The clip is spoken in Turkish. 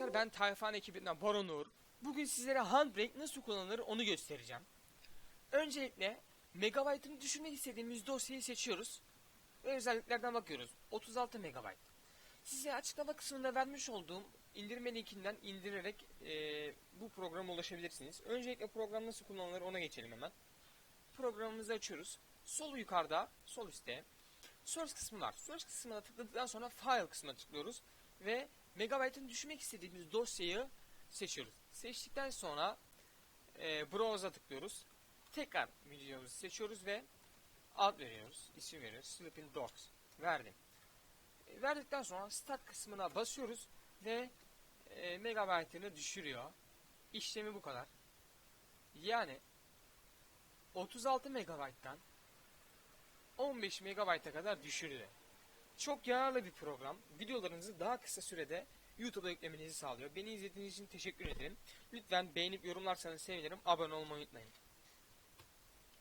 ben Tayfan ekibinden Baron. Bugün sizlere Handbrake nasıl kullanılır onu göstereceğim. Öncelikle megabaytını düşürmek istediğimiz dosyayı seçiyoruz. Ve özelliklerden bakıyoruz. 36 megabayt. Size açıklama kısmında vermiş olduğum indirme linkinden indirerek eee, bu programa ulaşabilirsiniz. Öncelikle program nasıl kullanılır ona geçelim hemen. Programımızı açıyoruz. Sol yukarıda, sol üstte Source kısmı var. Source kısmına tıkladıktan sonra File kısmına tıklıyoruz ve megabaytını düşürmek istediğimiz dosyayı seçiyoruz. Seçtikten sonra e, Browse'a tıklıyoruz. Tekrar videomuzu seçiyoruz ve ad veriyoruz. İsim veriyoruz. Sleeping Dogs. Verdim. E, verdikten sonra Start kısmına basıyoruz ve e, megabaytını düşürüyor. İşlemi bu kadar. Yani 36 megabayttan 15 MB'a kadar düşürüyor. Çok yararlı bir program. Videolarınızı daha kısa sürede YouTube'a yüklemenizi sağlıyor. Beni izlediğiniz için teşekkür ederim. Lütfen beğenip yorumlarsanız sevinirim. Abone olmayı unutmayın.